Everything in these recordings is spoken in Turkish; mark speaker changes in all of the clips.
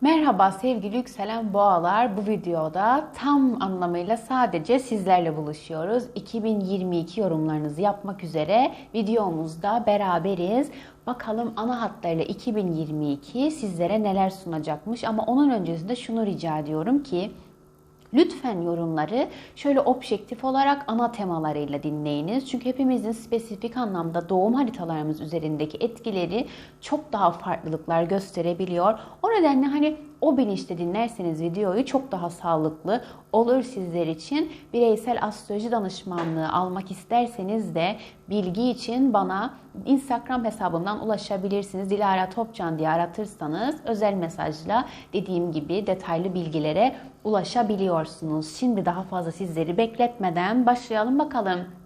Speaker 1: Merhaba sevgili yükselen boğalar. Bu videoda tam anlamıyla sadece sizlerle buluşuyoruz. 2022 yorumlarınızı yapmak üzere videomuzda beraberiz. Bakalım ana hatlarıyla 2022 sizlere neler sunacakmış ama onun öncesinde şunu rica ediyorum ki Lütfen yorumları şöyle objektif olarak ana temalarıyla dinleyiniz. Çünkü hepimizin spesifik anlamda doğum haritalarımız üzerindeki etkileri çok daha farklılıklar gösterebiliyor. O nedenle hani o bilinçte dinlerseniz videoyu çok daha sağlıklı olur sizler için. Bireysel astroloji danışmanlığı almak isterseniz de bilgi için bana Instagram hesabımdan ulaşabilirsiniz. Dilara Topcan diye aratırsanız özel mesajla dediğim gibi detaylı bilgilere ulaşabiliyorsunuz. Şimdi daha fazla sizleri bekletmeden başlayalım bakalım.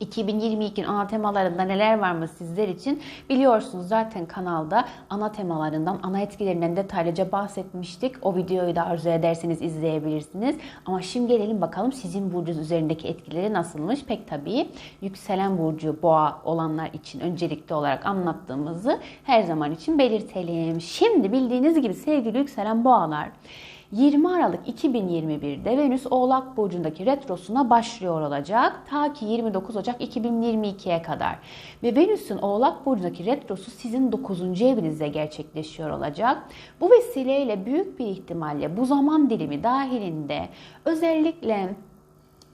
Speaker 1: 2022'nin ana temalarında neler var mı sizler için biliyorsunuz zaten kanalda ana temalarından, ana etkilerinden detaylıca bahsetmiştik. O videoyu da arzu ederseniz izleyebilirsiniz. Ama şimdi gelelim bakalım sizin burcunuz üzerindeki etkileri nasılmış? Pek tabii yükselen burcu boğa olanlar için öncelikli olarak anlattığımızı her zaman için belirtelim. Şimdi bildiğiniz gibi sevgili yükselen boğalar 20 Aralık 2021'de Venüs Oğlak Burcu'ndaki retrosuna başlıyor olacak. Ta ki 29 Ocak 2022'ye kadar. Ve Venüs'ün Oğlak Burcu'ndaki retrosu sizin 9. evinizde gerçekleşiyor olacak. Bu vesileyle büyük bir ihtimalle bu zaman dilimi dahilinde özellikle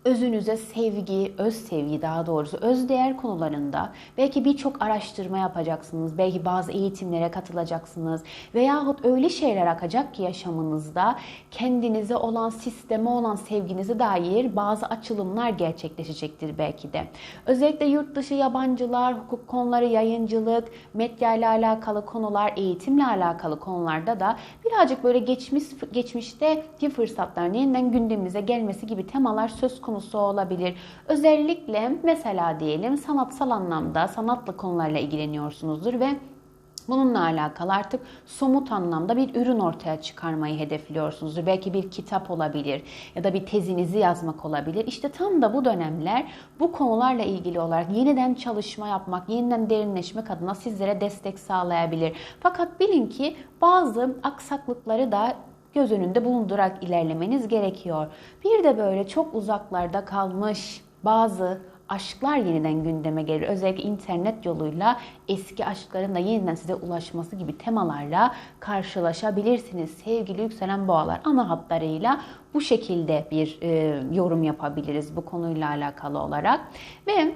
Speaker 1: özünüze sevgi, öz sevgi daha doğrusu öz değer konularında belki birçok araştırma yapacaksınız, belki bazı eğitimlere katılacaksınız veyahut öyle şeyler akacak ki yaşamınızda kendinize olan, sisteme olan sevginize dair bazı açılımlar gerçekleşecektir belki de. Özellikle yurt dışı yabancılar, hukuk konuları, yayıncılık, medya ile alakalı konular, eğitimle alakalı konularda da birazcık böyle geçmiş geçmişteki fırsatların yeniden gündemimize gelmesi gibi temalar söz konusu konusu olabilir. Özellikle mesela diyelim sanatsal anlamda sanatla konularla ilgileniyorsunuzdur ve Bununla alakalı artık somut anlamda bir ürün ortaya çıkarmayı hedefliyorsunuzdur. Belki bir kitap olabilir ya da bir tezinizi yazmak olabilir. İşte tam da bu dönemler bu konularla ilgili olarak yeniden çalışma yapmak, yeniden derinleşmek adına sizlere destek sağlayabilir. Fakat bilin ki bazı aksaklıkları da göz önünde bulundurarak ilerlemeniz gerekiyor. Bir de böyle çok uzaklarda kalmış bazı aşklar yeniden gündeme gelir. Özellikle internet yoluyla eski aşkların da yeniden size ulaşması gibi temalarla karşılaşabilirsiniz. Sevgili yükselen boğalar ana hatlarıyla bu şekilde bir e, yorum yapabiliriz bu konuyla alakalı olarak. Ve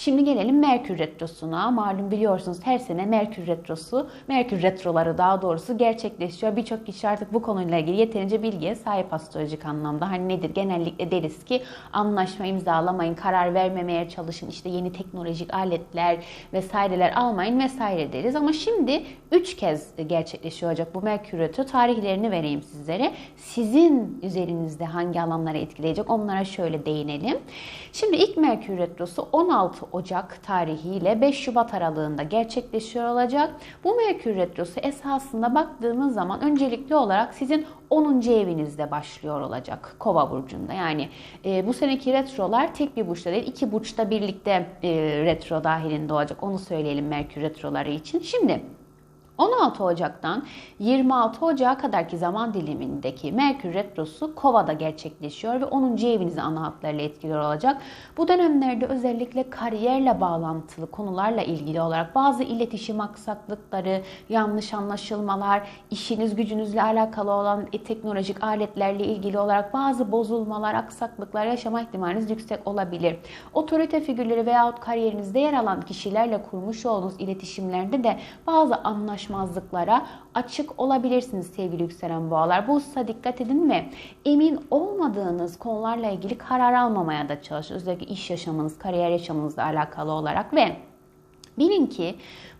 Speaker 1: Şimdi gelelim Merkür Retrosu'na. Malum biliyorsunuz her sene Merkür Retrosu, Merkür Retroları daha doğrusu gerçekleşiyor. Birçok kişi artık bu konuyla ilgili yeterince bilgiye sahip astrolojik anlamda. Hani nedir? Genellikle deriz ki anlaşma imzalamayın, karar vermemeye çalışın, işte yeni teknolojik aletler vesaireler almayın vesaire deriz. Ama şimdi 3 kez gerçekleşiyor olacak bu Merkür Retro. Tarihlerini vereyim sizlere. Sizin üzerinizde hangi alanlara etkileyecek onlara şöyle değinelim. Şimdi ilk Merkür Retrosu 16 Ocak tarihiyle 5 Şubat aralığında gerçekleşiyor olacak. Bu Merkür Retrosu esasında baktığımız zaman öncelikli olarak sizin 10. evinizde başlıyor olacak Kova burcunda. Yani e, bu seneki retrolar tek bir burçta değil, iki burçta birlikte e, retro dahilinde olacak. Onu söyleyelim Merkür retroları için. Şimdi 16 Ocak'tan 26 Ocak'a kadarki zaman dilimindeki Merkür Retrosu Kova'da gerçekleşiyor ve 10. evinizi ana hatlarıyla etkiliyor olacak. Bu dönemlerde özellikle kariyerle bağlantılı konularla ilgili olarak bazı iletişim aksaklıkları, yanlış anlaşılmalar, işiniz gücünüzle alakalı olan teknolojik aletlerle ilgili olarak bazı bozulmalar, aksaklıklar yaşama ihtimaliniz yüksek olabilir. Otorite figürleri veyahut kariyerinizde yer alan kişilerle kurmuş olduğunuz iletişimlerde de bazı anlaşmalar anlaşmazlıklara açık olabilirsiniz sevgili yükselen boğalar. Bu hususa dikkat edin ve emin olmadığınız konularla ilgili karar almamaya da çalışın. Özellikle iş yaşamınız, kariyer yaşamınızla alakalı olarak ve bilin ki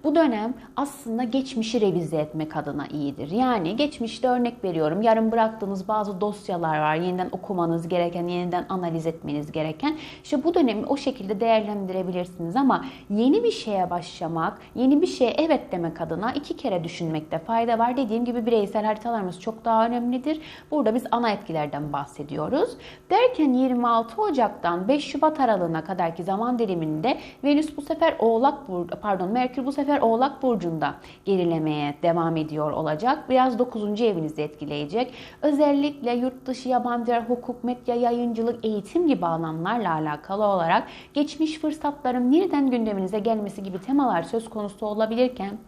Speaker 1: bu dönem aslında geçmişi revize etmek adına iyidir. Yani geçmişte örnek veriyorum yarım bıraktığınız bazı dosyalar var. Yeniden okumanız gereken, yeniden analiz etmeniz gereken. İşte bu dönemi o şekilde değerlendirebilirsiniz ama yeni bir şeye başlamak, yeni bir şeye evet demek adına iki kere düşünmekte fayda var. Dediğim gibi bireysel haritalarımız çok daha önemlidir. Burada biz ana etkilerden bahsediyoruz. Derken 26 Ocak'tan 5 Şubat aralığına kadarki zaman diliminde Venüs bu sefer Oğlak pardon Merkür bu sefer sefer Oğlak Burcu'nda gerilemeye devam ediyor olacak. Biraz 9. evinizi etkileyecek. Özellikle yurt dışı yabancı hukuk, medya, yayıncılık, eğitim gibi alanlarla alakalı olarak geçmiş fırsatların yeniden gündeminize gelmesi gibi temalar söz konusu olabilirken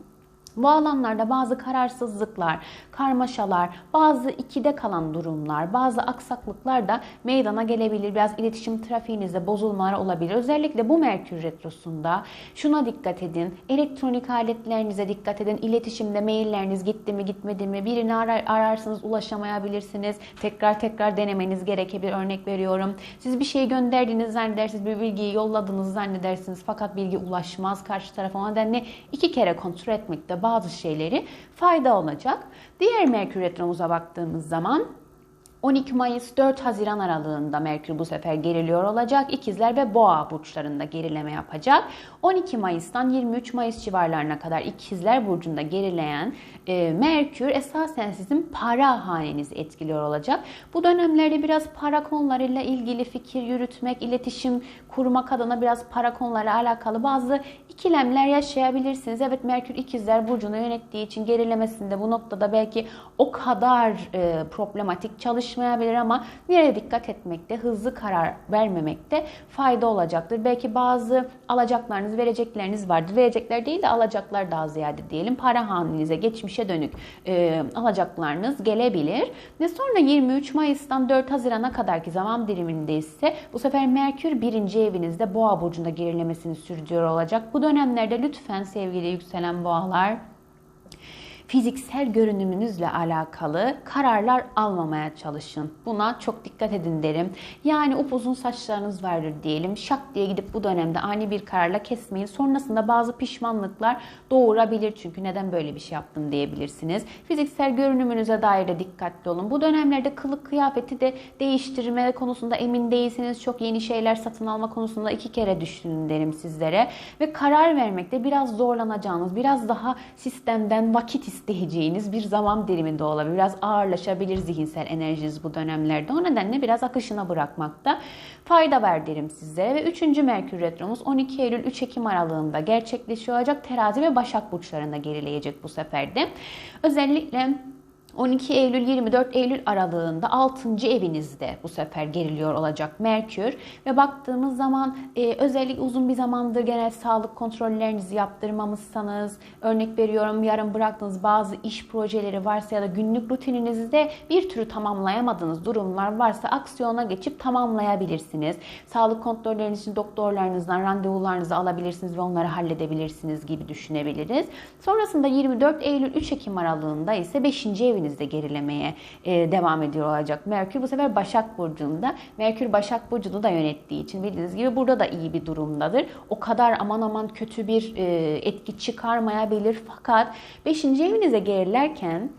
Speaker 1: bu alanlarda bazı kararsızlıklar, karmaşalar, bazı ikide kalan durumlar, bazı aksaklıklar da meydana gelebilir. Biraz iletişim trafiğinizde bozulmalar olabilir. Özellikle bu Merkür Retrosu'nda şuna dikkat edin. Elektronik aletlerinize dikkat edin. İletişimde mailleriniz gitti mi gitmedi mi? Birini arar, ararsınız ulaşamayabilirsiniz. Tekrar tekrar denemeniz gerekebilir. Örnek veriyorum. Siz bir şey gönderdiğiniz zannedersiniz. Bir bilgiyi yolladığınızı zannedersiniz. Fakat bilgi ulaşmaz karşı tarafa. O nedenle iki kere kontrol etmekte bazı şeyleri fayda olacak. Diğer Merkür Retromuza baktığımız zaman 12 Mayıs 4 Haziran aralığında Merkür bu sefer geriliyor olacak. İkizler ve Boğa burçlarında gerileme yapacak. 12 Mayıs'tan 23 Mayıs civarlarına kadar İkizler burcunda gerileyen e, Merkür esasen sizin para hanenizi etkiliyor olacak. Bu dönemlerde biraz para konularıyla ilgili fikir yürütmek, iletişim kurmak adına biraz para konularıyla alakalı bazı ikilemler yaşayabilirsiniz. Evet Merkür İkizler burcunu yönettiği için gerilemesinde bu noktada belki o kadar e, problematik çalışmayabilir ama nereye dikkat etmekte, hızlı karar vermemekte fayda olacaktır. Belki bazı alacaklarınız, verecekleriniz vardır. Verecekler değil de alacaklar daha ziyade diyelim. Para hanenize, geçmişe dönük e, alacaklarınız gelebilir. Ve sonra 23 Mayıs'tan 4 Haziran'a kadarki zaman diliminde ise bu sefer Merkür birinci evinizde Boğa burcunda gerilemesini sürdürüyor olacak. Bu dönemlerde lütfen sevgili yükselen boğalar fiziksel görünümünüzle alakalı kararlar almamaya çalışın. Buna çok dikkat edin derim. Yani upuzun saçlarınız vardır diyelim. Şak diye gidip bu dönemde ani bir kararla kesmeyin. Sonrasında bazı pişmanlıklar doğurabilir. Çünkü neden böyle bir şey yaptın diyebilirsiniz. Fiziksel görünümünüze dair de dikkatli olun. Bu dönemlerde kılık kıyafeti de değiştirme konusunda emin değilsiniz. Çok yeni şeyler satın alma konusunda iki kere düşünün derim sizlere. Ve karar vermekte biraz zorlanacağınız, biraz daha sistemden vakit isteyeceğiniz bir zaman diliminde olabilir. Biraz ağırlaşabilir zihinsel enerjiniz bu dönemlerde. O nedenle biraz akışına bırakmakta fayda var derim sizlere. Ve 3. Merkür Retromuz 12 Eylül 3 Ekim aralığında gerçekleşiyor. Terazi ve Başak Burçlarında gerileyecek bu sefer de. Özellikle 12 Eylül 24 Eylül aralığında 6. evinizde bu sefer geriliyor olacak Merkür ve baktığımız zaman e, özellikle uzun bir zamandır genel sağlık kontrollerinizi yaptırmamışsanız örnek veriyorum yarın bıraktığınız bazı iş projeleri varsa ya da günlük rutininizde bir türlü tamamlayamadığınız durumlar varsa aksiyona geçip tamamlayabilirsiniz. Sağlık kontrolleriniz için doktorlarınızdan randevularınızı alabilirsiniz ve onları halledebilirsiniz gibi düşünebiliriz. Sonrasında 24 Eylül 3 Ekim aralığında ise 5. evin evinizde gerilemeye e, devam ediyor olacak. Merkür bu sefer Başak Burcu'nda. Merkür Başak Burcu'nu da yönettiği için bildiğiniz gibi burada da iyi bir durumdadır. O kadar aman aman kötü bir e, etki çıkarmayabilir. Fakat 5. evinize gerilerken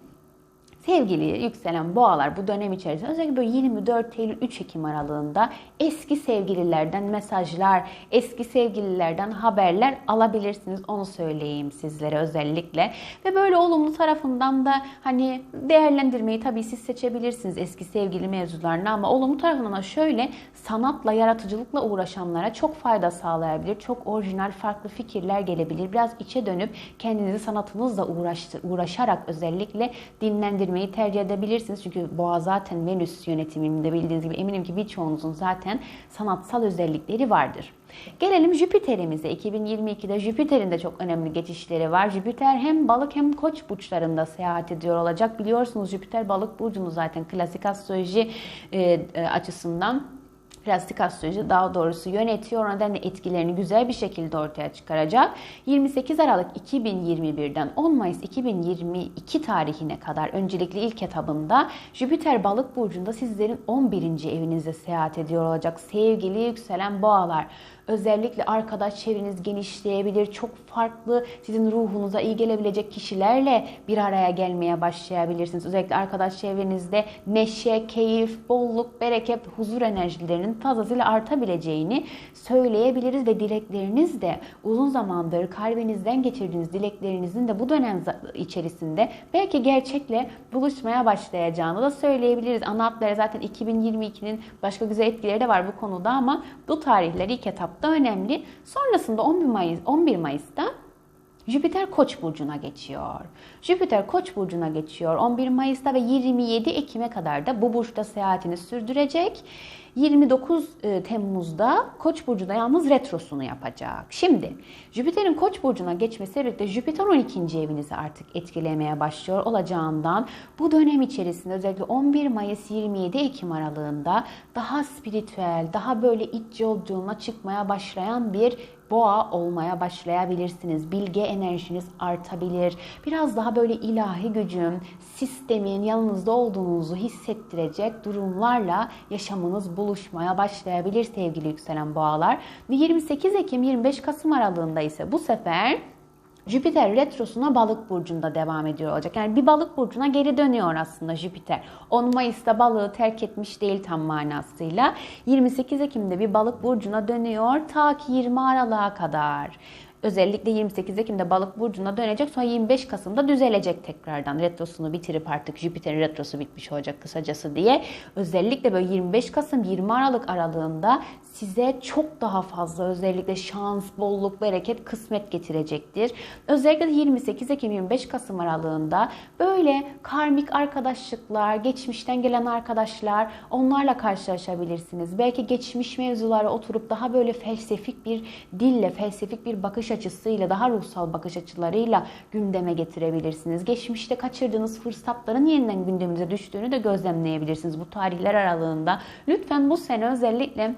Speaker 1: Sevgili yükselen boğalar bu dönem içerisinde özellikle böyle 24 Eylül 3 Ekim aralığında eski sevgililerden mesajlar, eski sevgililerden haberler alabilirsiniz. Onu söyleyeyim sizlere özellikle. Ve böyle olumlu tarafından da hani değerlendirmeyi tabii siz seçebilirsiniz eski sevgili mevzularını ama olumlu tarafından da şöyle sanatla, yaratıcılıkla uğraşanlara çok fayda sağlayabilir. Çok orijinal, farklı fikirler gelebilir. Biraz içe dönüp kendinizi sanatınızla uğraştır, uğraşarak özellikle dinlendirmeyi girmeyi tercih edebilirsiniz. Çünkü boğa zaten Venüs yönetiminde bildiğiniz gibi eminim ki birçoğunuzun zaten sanatsal özellikleri vardır. Gelelim Jüpiter'imize. 2022'de Jüpiter'in de çok önemli geçişleri var. Jüpiter hem balık hem koç burçlarında seyahat ediyor olacak. Biliyorsunuz Jüpiter balık burcunu zaten klasik astroloji e, e, açısından plastik astroloji daha doğrusu yönetiyor. O nedenle etkilerini güzel bir şekilde ortaya çıkaracak. 28 Aralık 2021'den 10 Mayıs 2022 tarihine kadar öncelikli ilk etabında Jüpiter balık burcunda sizlerin 11. evinizde seyahat ediyor olacak. Sevgili yükselen boğalar Özellikle arkadaş çevreniz genişleyebilir. Çok farklı sizin ruhunuza iyi gelebilecek kişilerle bir araya gelmeye başlayabilirsiniz. Özellikle arkadaş çevrenizde neşe, keyif, bolluk, bereket, huzur enerjilerinin fazlasıyla artabileceğini söyleyebiliriz ve dilekleriniz de uzun zamandır kalbinizden geçirdiğiniz dileklerinizin de bu dönem içerisinde belki gerçekle buluşmaya başlayacağını da söyleyebiliriz. Ana zaten 2022'nin başka güzel etkileri de var bu konuda ama bu tarihler ilk etap etapta önemli. Sonrasında 11 Mayıs 11 Mayıs'ta Jüpiter Koç burcuna geçiyor. Jüpiter Koç burcuna geçiyor. 11 Mayıs'ta ve 27 Ekim'e kadar da bu burçta seyahatini sürdürecek. 29 e, Temmuz'da Koç burcunda yalnız retrosunu yapacak. Şimdi Jüpiter'in Koç burcuna geçmesiyle birlikte Jüpiter 12. evinizi artık etkilemeye başlıyor olacağından bu dönem içerisinde özellikle 11 Mayıs 27 Ekim aralığında daha spiritüel, daha böyle iç yolculuğuna çıkmaya başlayan bir boğa olmaya başlayabilirsiniz. Bilge enerjiniz artabilir. Biraz daha böyle ilahi gücün, sistemin yanınızda olduğunuzu hissettirecek durumlarla yaşamınız buluşmaya başlayabilir sevgili yükselen boğalar. Ve 28 Ekim 25 Kasım aralığında ise bu sefer Jüpiter retrosuna balık burcunda devam ediyor olacak. Yani bir balık burcuna geri dönüyor aslında Jüpiter. 10 Mayıs'ta balığı terk etmiş değil tam manasıyla. 28 Ekim'de bir balık burcuna dönüyor ta ki 20 Aralık'a kadar. Özellikle 28 Ekim'de balık burcuna dönecek sonra 25 Kasım'da düzelecek tekrardan. Retrosunu bitirip artık Jüpiter'in retrosu bitmiş olacak kısacası diye. Özellikle böyle 25 Kasım 20 Aralık aralığında size çok daha fazla özellikle şans, bolluk, bereket, kısmet getirecektir. Özellikle 28 Ekim 25 Kasım aralığında böyle karmik arkadaşlıklar, geçmişten gelen arkadaşlar onlarla karşılaşabilirsiniz. Belki geçmiş mevzulara oturup daha böyle felsefik bir dille, felsefik bir bakış açısıyla, daha ruhsal bakış açılarıyla gündeme getirebilirsiniz. Geçmişte kaçırdığınız fırsatların yeniden gündeminize düştüğünü de gözlemleyebilirsiniz bu tarihler aralığında. Lütfen bu sene özellikle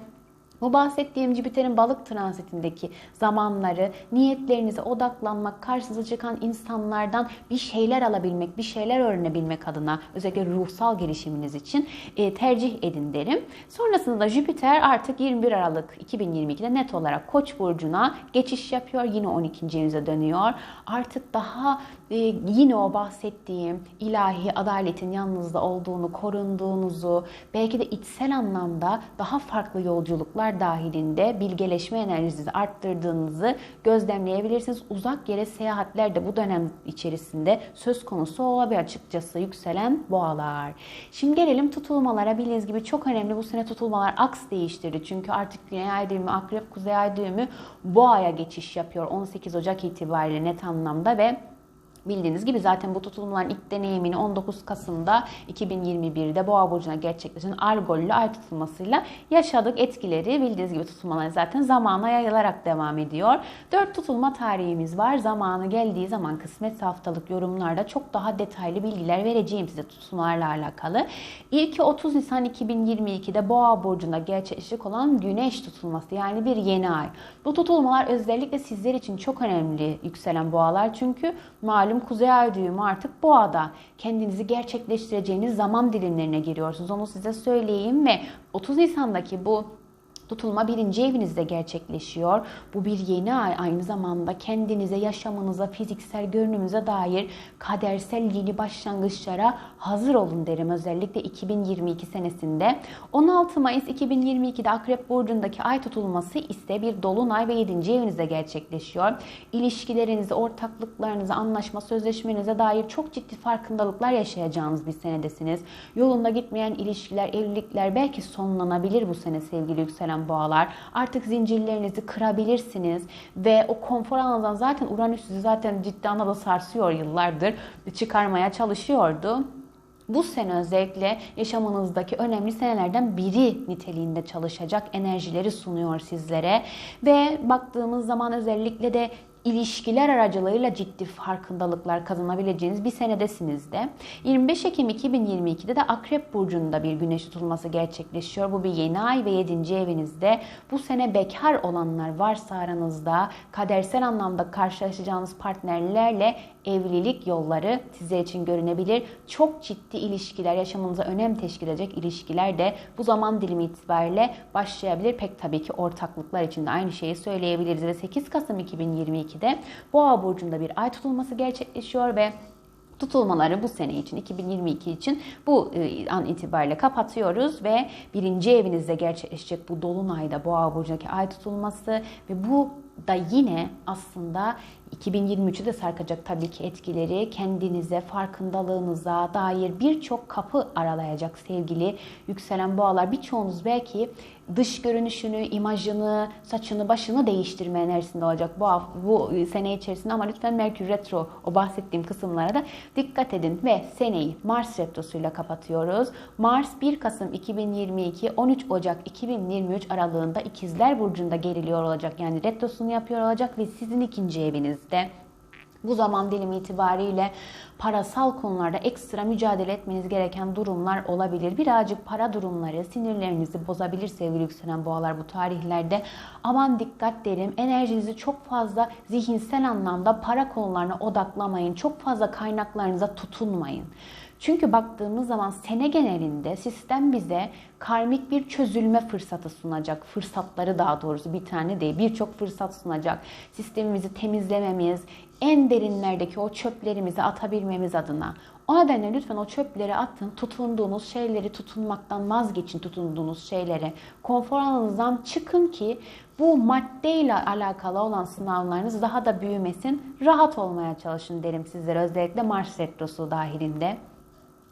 Speaker 1: bu bahsettiğim Jüpiter'in balık transitindeki zamanları, niyetlerinize odaklanmak, karşınıza çıkan insanlardan bir şeyler alabilmek, bir şeyler öğrenebilmek adına özellikle ruhsal gelişiminiz için e, tercih edin derim. Sonrasında da Jüpiter artık 21 Aralık 2022'de net olarak Koç burcuna geçiş yapıyor. Yine 12. evinize dönüyor. Artık daha e, yine o bahsettiğim ilahi adaletin yanınızda olduğunu, korunduğunuzu, belki de içsel anlamda daha farklı yolculuklar konular dahilinde bilgeleşme enerjinizi arttırdığınızı gözlemleyebilirsiniz. Uzak yere seyahatler de bu dönem içerisinde söz konusu olabilir açıkçası yükselen boğalar. Şimdi gelelim tutulmalara. Bildiğiniz gibi çok önemli bu sene tutulmalar aks değiştirdi. Çünkü artık Güney Ay düğümü, Akrep Kuzey Ay düğümü boğaya geçiş yapıyor 18 Ocak itibariyle net anlamda ve Bildiğiniz gibi zaten bu tutulmaların ilk deneyimini 19 Kasım'da 2021'de Boğa Burcu'na gerçekleşen Argollü ay tutulmasıyla yaşadık. Etkileri bildiğiniz gibi tutulmalar zaten zamana yayılarak devam ediyor. 4 tutulma tarihimiz var. Zamanı geldiği zaman kısmet haftalık yorumlarda çok daha detaylı bilgiler vereceğim size tutulmalarla alakalı. İlki 30 Nisan 2022'de Boğa Burcu'nda gerçekleşecek olan Güneş tutulması yani bir yeni ay. Bu tutulmalar özellikle sizler için çok önemli yükselen boğalar çünkü malum malum kuzey ay düğümü artık boğada. Kendinizi gerçekleştireceğiniz zaman dilimlerine giriyorsunuz. Onu size söyleyeyim ve 30 Nisan'daki bu tutulma birinci evinizde gerçekleşiyor. Bu bir yeni ay aynı zamanda kendinize, yaşamınıza, fiziksel görünümüze dair kadersel yeni başlangıçlara hazır olun derim özellikle 2022 senesinde. 16 Mayıs 2022'de Akrep Burcu'ndaki ay tutulması ise bir dolunay ve 7. evinizde gerçekleşiyor. İlişkilerinizi, ortaklıklarınızı, anlaşma, sözleşmenize dair çok ciddi farkındalıklar yaşayacağınız bir senedesiniz. Yolunda gitmeyen ilişkiler, evlilikler belki sonlanabilir bu sene sevgili yükselen yükselen boğalar artık zincirlerinizi kırabilirsiniz ve o konfor alanından zaten Uranüs sizi zaten ciddi anlamda sarsıyor yıllardır çıkarmaya çalışıyordu. Bu sene özellikle yaşamınızdaki önemli senelerden biri niteliğinde çalışacak enerjileri sunuyor sizlere. Ve baktığımız zaman özellikle de ilişkiler aracılığıyla ciddi farkındalıklar kazanabileceğiniz bir senedesiniz de. 25 Ekim 2022'de de Akrep Burcu'nda bir güneş tutulması gerçekleşiyor. Bu bir yeni ay ve 7. evinizde. Bu sene bekar olanlar varsa aranızda kadersel anlamda karşılaşacağınız partnerlerle evlilik yolları sizler için görünebilir. Çok ciddi ilişkiler, yaşamınıza önem teşkil edecek ilişkiler de bu zaman dilimi itibariyle başlayabilir. Pek tabii ki ortaklıklar için de aynı şeyi söyleyebiliriz. Ve 8 Kasım 2022'de Boğa burcunda bir ay tutulması gerçekleşiyor ve tutulmaları bu sene için 2022 için bu e, an itibariyle kapatıyoruz ve birinci evinizde gerçekleşecek bu dolunayda boğa burcundaki ay tutulması ve bu da yine aslında 2023'ü de sarkacak tabii ki etkileri kendinize, farkındalığınıza dair birçok kapı aralayacak sevgili yükselen boğalar. Birçoğunuz belki dış görünüşünü, imajını, saçını, başını değiştirme enerjisinde olacak bu, bu sene içerisinde ama lütfen Merkür Retro o bahsettiğim kısımlara da dikkat edin ve seneyi Mars Retrosu'yla kapatıyoruz. Mars 1 Kasım 2022 13 Ocak 2023 aralığında İkizler Burcu'nda geriliyor olacak. Yani retrosunu yapıyor olacak ve sizin ikinci evinizde bu zaman dilimi itibariyle parasal konularda ekstra mücadele etmeniz gereken durumlar olabilir. Birazcık para durumları sinirlerinizi bozabilir sevgili yükselen boğalar bu tarihlerde. Aman dikkat derim. Enerjinizi çok fazla zihinsel anlamda para konularına odaklamayın. Çok fazla kaynaklarınıza tutunmayın. Çünkü baktığımız zaman sene genelinde sistem bize karmik bir çözülme fırsatı sunacak. Fırsatları daha doğrusu bir tane değil birçok fırsat sunacak. Sistemimizi temizlememiz, en derinlerdeki o çöplerimizi atabilmemiz adına. O nedenle lütfen o çöpleri atın. Tutunduğunuz şeyleri tutunmaktan vazgeçin tutunduğunuz şeylere. Konfor alanınızdan çıkın ki bu maddeyle alakalı olan sınavlarınız daha da büyümesin. Rahat olmaya çalışın derim sizlere özellikle Mars Retrosu dahilinde.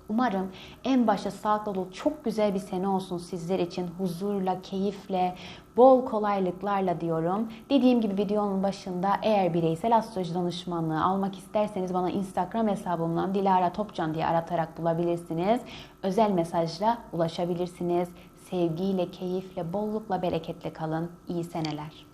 Speaker 1: Umarım en başta sağlıklı dolu çok güzel bir sene olsun sizler için. Huzurla, keyifle, bol kolaylıklarla diyorum. Dediğim gibi videonun başında eğer bireysel astroloji danışmanlığı almak isterseniz bana Instagram hesabımdan Dilara Topcan diye aratarak bulabilirsiniz. Özel mesajla ulaşabilirsiniz. Sevgiyle, keyifle, bollukla, bereketle kalın. İyi seneler.